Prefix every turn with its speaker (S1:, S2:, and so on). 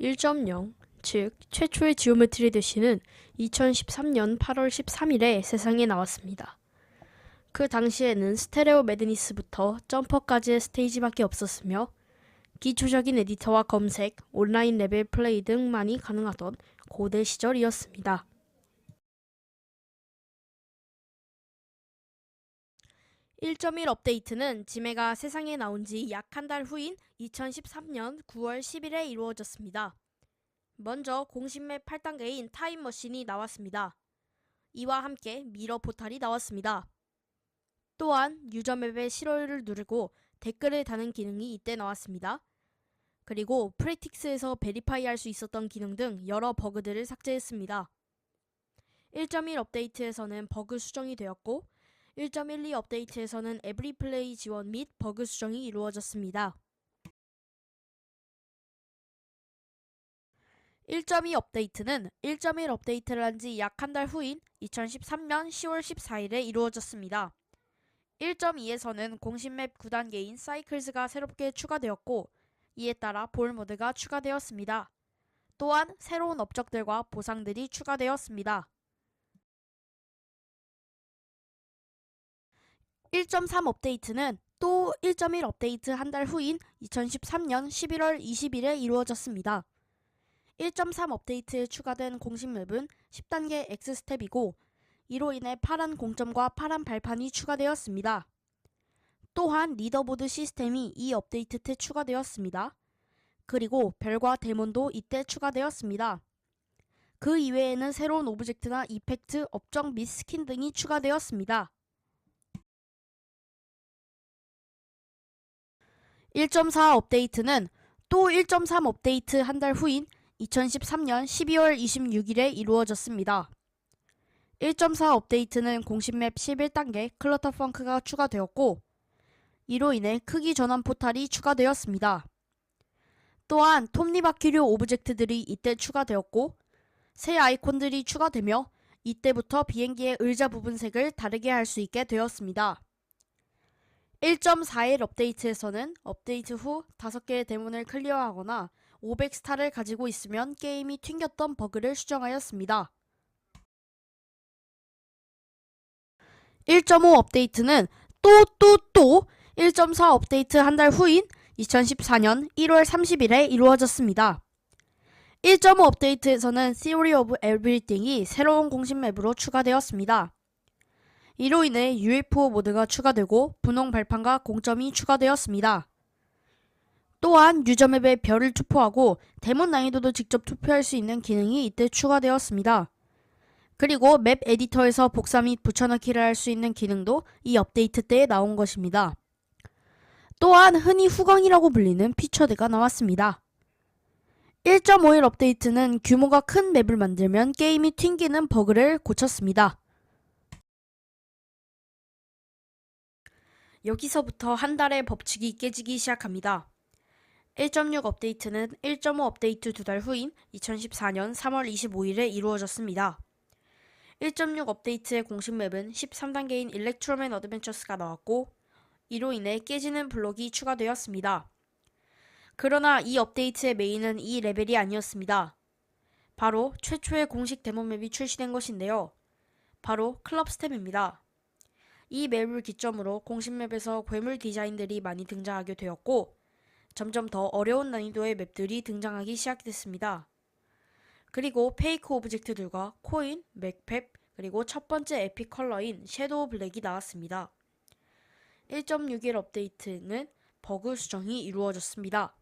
S1: 1.0, 즉 최초의 지오메트리 대시는 2013년 8월 13일에 세상에 나왔습니다. 그 당시에는 스테레오 매드니스부터 점퍼까지의 스테이지밖에 없었으며 기초적인 에디터와 검색, 온라인 레벨 플레이 등만이 가능하던 고대 시절이었습니다. 1.1 업데이트는 지메가 세상에 나온 지 약 한 달 후인 2013년 9월 10일에 이루어졌습니다. 먼저 공식 맵 8단계인 타임머신이 나왔습니다. 이와 함께 미러 포탈이 나왔습니다. 또한 유저 맵의 실어를 누르고 댓글을 다는 기능이 이때 나왔습니다. 그리고 프레틱스에서 베리파이 할 수 있었던 기능 등 여러 버그들을 삭제했습니다. 1.1 업데이트에서는 버그 수정이 되었고 1.12 업데이트에서는 에브리 플레이 지원 및 버그 수정이 이루어졌습니다. 1.2 업데이트는 1.1 업데이트를 한 지 약 한 달 후인 2013년 10월 14일에 이루어졌습니다. 1.2에서는 공식 맵 9단계인 사이클즈가 새롭게 추가되었고 이에 따라 볼 모드가 추가되었습니다. 또한 새로운 업적들과 보상들이 추가되었습니다. 1.3 업데이트는 또 1.1 업데이트 한 달 후인 2013년 11월 20일에 이루어졌습니다. 1.3 업데이트에 추가된 공식 맵은 10단계 X스텝이고 이로 인해 파란 공점과 파란 발판이 추가되었습니다. 또한 리더보드 시스템이 이 업데이트 때 추가되었습니다. 그리고 별과 데몬도 이때 추가되었습니다. 그 이외에는 새로운 오브젝트나 이펙트, 업적 및 스킨 등이 추가되었습니다. 1.4 업데이트는 또 1.3 업데이트 한 달 후인 2013년 12월 26일에 이루어졌습니다. 1.4 업데이트는 공식 맵 11단계 클러터 펑크가 추가되었고 이로 인해 크기 전환 포탈이 추가되었습니다. 또한 톱니바퀴류 오브젝트들이 이때 추가되었고 새 아이콘들이 추가되며 이때부터 비행기의 의자 부분 색을 다르게 할 수 있게 되었습니다. 1.41 업데이트에서는 업데이트 후 5개의 데몬을 클리어하거나 500스타를 가지고 있으면 게임이 튕겼던 버그를 수정하였습니다. 1.5 업데이트는 또 또 또 1.4 업데이트 한 달 후인 2014년 1월 30일에 이루어졌습니다. 1.5 업데이트에서는 Theory of Everything이 새로운 공식 맵으로 추가되었습니다. 이로 인해 UFO 모드가 추가되고 분홍 발판과 공점이 추가되었습니다. 또한 유저 맵에 별을 투표하고 데몬 난이도도 직접 투표할 수 있는 기능이 이때 추가되었습니다. 그리고 맵 에디터에서 복사 및 붙여넣기를 할 수 있는 기능도 이 업데이트 때에 나온 것입니다. 또한 흔히 후광이라고 불리는 피처드가 나왔습니다. 1.51 업데이트는 규모가 큰 맵을 만들면 게임이 튕기는 버그를 고쳤습니다. 여기서부터 한 달의 법칙이 깨지기 시작합니다. 1.6 업데이트는 1.5 업데이트 두 달 후인 2014년 3월 25일에 이루어졌습니다. 1.6 업데이트의 공식 맵은 13단계인 일렉트로맨 어드벤처스가 나왔고 이로 인해 깨지는 블록이 추가되었습니다. 그러나 이 업데이트의 메인은 이 레벨이 아니었습니다. 바로 최초의 공식 데모 맵이 출시된 것인데요. 바로 클럽 스텝입니다. 이 맵을 기점으로 공식 맵에서 괴물 디자인들이 많이 등장하게 되었고 점점 더 어려운 난이도의 맵들이 등장하기 시작됐습니다. 그리고 페이크 오브젝트들과 코인, 맥팹, 그리고 첫 번째 에픽 컬러인 섀도우 블랙이 나왔습니다. 1.61 업데이트는 버그 수정이 이루어졌습니다.